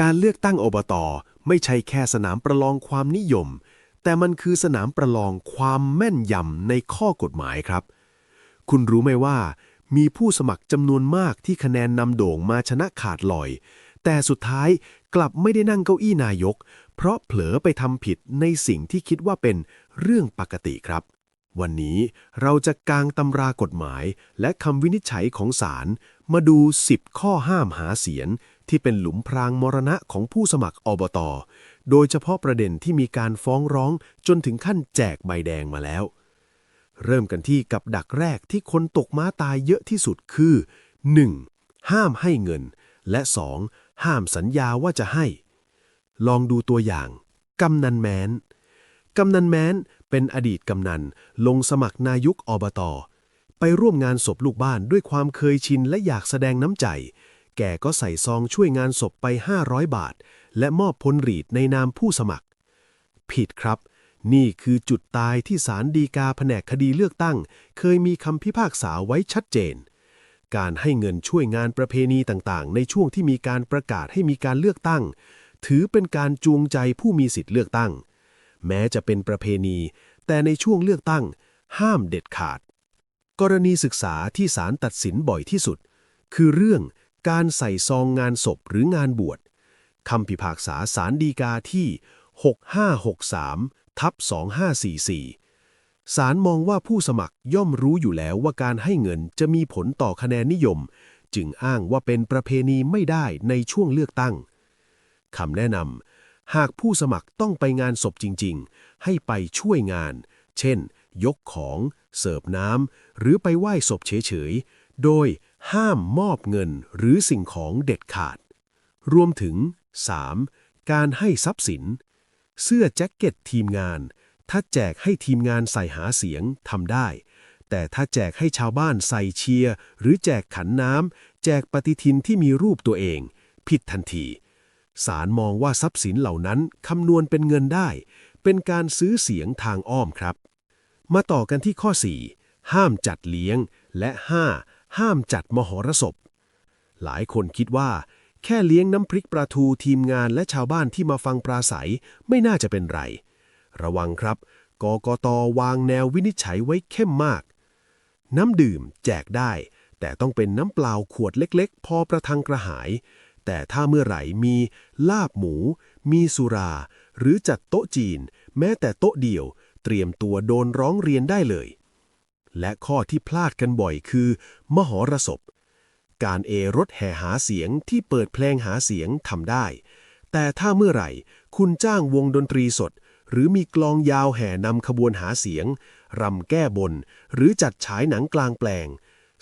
การเลือกตั้งอบตไม่ใช่แค่สนามประลองความนิยม แต่มันคือสนามประลองความแม่นยำในข้อกฎหมายครับ คุณรู้ไหมว่า มีผู้สมัครจำนวนมากที่คะแนนนำโด่งมาชนะขาดลอย แต่สุดท้ายกลับไม่ได้นั่งเก้าอี้นายก เพราะเผลอไปทำผิดในสิ่งที่คิดว่าเป็นเรื่องปกติครับ วันนี้เราจะกางตำรากฎหมายและคำวินิจฉัยของศาลมาดู 10 ข้อห้ามหาเสียง ที่เป็นหลุมพรางมรณะของผู้สมัครอบต โดยเฉพาะประเด็นที่มีการฟ้องร้องจนถึงขั้นแจกใบแดงมาแล้ว เริ่มกันที่กับดักแรกที่คนตกม้าตายเยอะที่สุดคือ 1. ห้ามให้เงิน และ 2. ห้ามสัญญาว่าจะให้ ลองดูตัวอย่างกำนันแมนกำนันแมน เป็นอดีตกำนัน ลงสมัครนายกอบต ไปร่วมงานศพลูกบ้านด้วยความเคยชินและอยากแสดงน้ำใจ แกก็ใส่ซองช่วยงานศพไป 500 บาท และมอบพลรีดในนามผู้สมัคร ผิดครับ นี่คือจุดตายที่ศาลฎีกาแผนกคดีเลือกตั้ง เคยมีคำพิพากษาไว้ชัดเจน การให้เงินช่วยงานประเพณีต่างๆ ในช่วงที่มีการประกาศให้มีการเลือกตั้ง ถือเป็นการจูงใจผู้มีสิทธิ์เลือกตั้ง แม้จะเป็นประเพณี แต่ในช่วงเลือกตั้ง ห้ามเด็ดขาด กรณีศึกษาที่ศาลตัดสินบ่อยที่สุด คือเรื่องการใส่ซองงานศพหรืองานบวชคำพิพากษาศาลฎีกาที่ 6563ทับ2544ศาลมองว่าผู้สมัครย่อมรู้อยู่แล้วว่าการให้เงินจะมีผลต่อคะแนนนิยม จึงอ้างว่าเป็นประเพณีไม่ได้ในช่วงเลือกตั้งคำแนะนำ หากผู้สมัครต้องไปงานศพจริงๆ ให้ไปช่วยงาน เช่น ยกของ เสิร์ฟน้ำ หรือไปไหว้ศพเฉยๆ โดยห้ามมอบเงินหรือสิ่งของเด็ดขาด รวมถึง 3. การให้ทรัพย์สิน เสื้อแจ็คเก็ตทีมงาน ถ้าแจกให้ทีมงานใส่หาเสียงทำได้ แต่ถ้าแจกให้ชาวบ้านใส่เชียร์ หรือแจกขันน้ำ แจกปฏิทินที่มีรูปตัวเอง ผิดทันที ศาลมองว่าทรัพย์สินเหล่านั้นคำนวณเป็นเงินได้ เป็นการซื้อเสียงทางอ้อมครับ มาต่อกันที่ข้อ 4 ห้ามจัดเลี้ยง และ 5. ห้ามจัดมหรสพ หลายคนคิดว่า แค่เลี้ยงน้ำพริกปลาทูทีมงานและชาวบ้านที่มาฟังปราศัยไม่น่าจะเป็นไร ระวังครับกกตวางแนววินิจฉัยไว้เข้มมาก น้ำดื่มแจกได้ แต่ต้องเป็นน้ำเปล่าขวดเล็ก ๆ พอประทังกระหาย แต่ถ้าเมื่อไหร่มีลาบหมู มีสุรา หรือจัดโต๊ะจีน แม้แต่โต๊ะเดียว เตรียมตัวโดนร้องเรียนได้เลย และข้อที่พลาดกันบ่อยคือ มหรสพ การเอรถแห่หาเสียงที่เปิดเพลงหาเสียงทำได้ แต่ถ้าเมื่อไหร่คุณจ้างวงดนตรีสด หรือมีกลองยาวแห่นำขบวนหาเสียงรำแก้บน หรือจัดฉายหนังกลางแปลง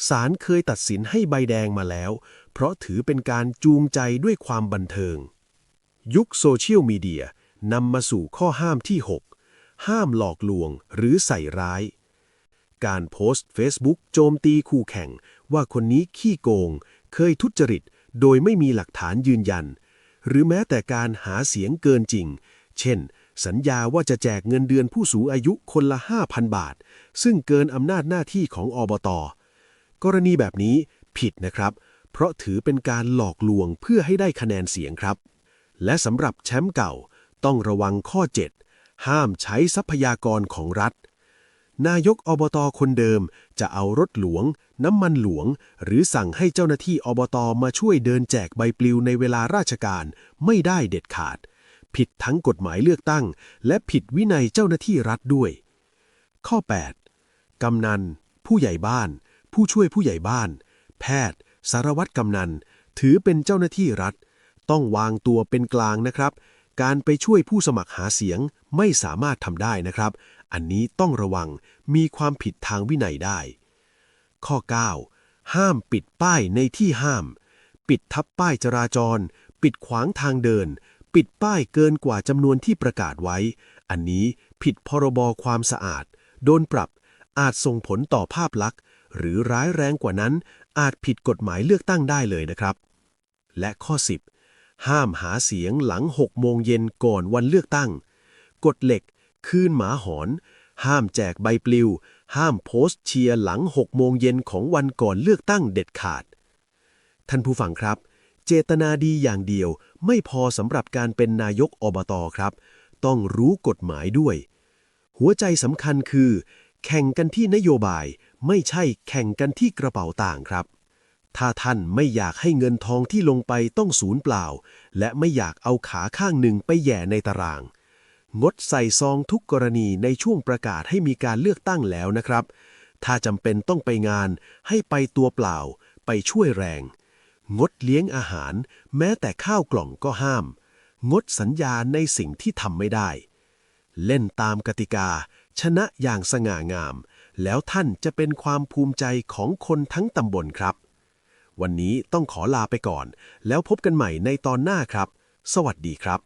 ศาลเคยตัดสินให้ใบแดงมาแล้ว เพราะถือเป็นการจูงใจด้วยความบันเทิง ยุคโซเชียลมีเดียนำมาสู่ข้อห้ามที่ 6 ห้ามหลอกลวงหรือใส่ร้าย การโพสต์ Facebook โจมตีคู่แข่ง ว่าคนนี้ขี้โกง เคยทุจริต โดยไม่มีหลักฐานยืนยัน หรือแม้แต่การหาเสียงเกินจริง เช่น สัญญาว่าจะแจกเงินเดือนผู้สูงอายุคนละ 5,000 บาท ซึ่งเกินอำนาจหน้าที่ของอบต กรณีแบบนี้ผิดนะครับ เพราะถือเป็นการหลอกลวงเพื่อให้ได้คะแนนเสียงครับ และสำหรับแชมป์เก่าต้องระวังข้อ 7 ห้ามใช้ทรัพยากรของรัฐ นายกอบตคนเดิมจะเอารถหลวง น้ำมันหลวง หรือสั่งให้เจ้าหน้าที่อบตมาช่วยเดินแจกใบปลิวในเวลาราชการไม่ได้เด็ดขาด ผิดทั้งกฎหมายเลือกตั้ง และผิดวินัยเจ้าหน้าที่รัฐด้วย ข้อ 8 กำนัน ผู้ใหญ่บ้าน ผู้ช่วยผู้ใหญ่บ้าน แพทย์ สารวัตรกำนัน ถือเป็นเจ้าหน้าที่รัฐ ต้องวางตัวเป็นกลางนะครับ การไปช่วยผู้สมัครหาเสียงไม่สามารถทำได้นะครับ อันนี้ต้องระวังมีความผิดทางวินัยได้ ข้อ 9 ห้ามปิดป้ายในที่ห้าม ปิดทับป้ายจราจร ปิดขวางทางเดิน ปิดป้ายเกินกว่าจำนวนที่ประกาศไว้ อันนี้ผิดพรบความสะอาด โดนปรับอาจส่งผลต่อภาพลักษณ์ หรือร้ายแรงกว่านั้น อาจผิดกฎหมายเลือกตั้งได้เลยนะครับ และข้อ 10 ห้ามหาเสียงหลัง 6 โมงเย็นก่อนวันเลือกตั้ง กฎเหล็ก คืนหมาหอน ห้ามแจกใบปลิว ห้ามโพสต์เชียร์หลัง 6 โมงเย็นของวันก่อนเลือกตั้งเด็ดขาด ท่านผู้ฟังครับ เจตนาดีอย่างเดียวไม่พอสำหรับการเป็นนายกอบตครับ ต้องรู้กฎหมายด้วย หัวใจสำคัญคือ แข่งกันที่นโยบาย ไม่ใช่แข่งกันที่กระเป๋าต่างครับ ถ้าท่านไม่อยากให้เงินทองที่ลงไปต้องสูญเปล่า และไม่อยากเอาขาข้างหนึ่งไปแย่ในตาราง งดใส่ซองทุกกรณีในช่วงประกาศให้มีการเลือกตั้งแล้วนะครับ ถ้าจำเป็นต้องไปงาน ให้ไปตัวเปล่า ไปช่วยแรง งดเลี้ยงอาหาร แม้แต่ข้าวกล่องก็ห้าม งดสัญญาในสิ่งที่ทำไม่ได้ เล่นตามกติกา ชนะอย่างสง่างาม แล้วท่านจะเป็นความภูมิใจของคนทั้งตำบลครับ วันนี้ต้องขอลาไปก่อน แล้วพบกันใหม่ในตอนหน้าครับ สวัสดีครับ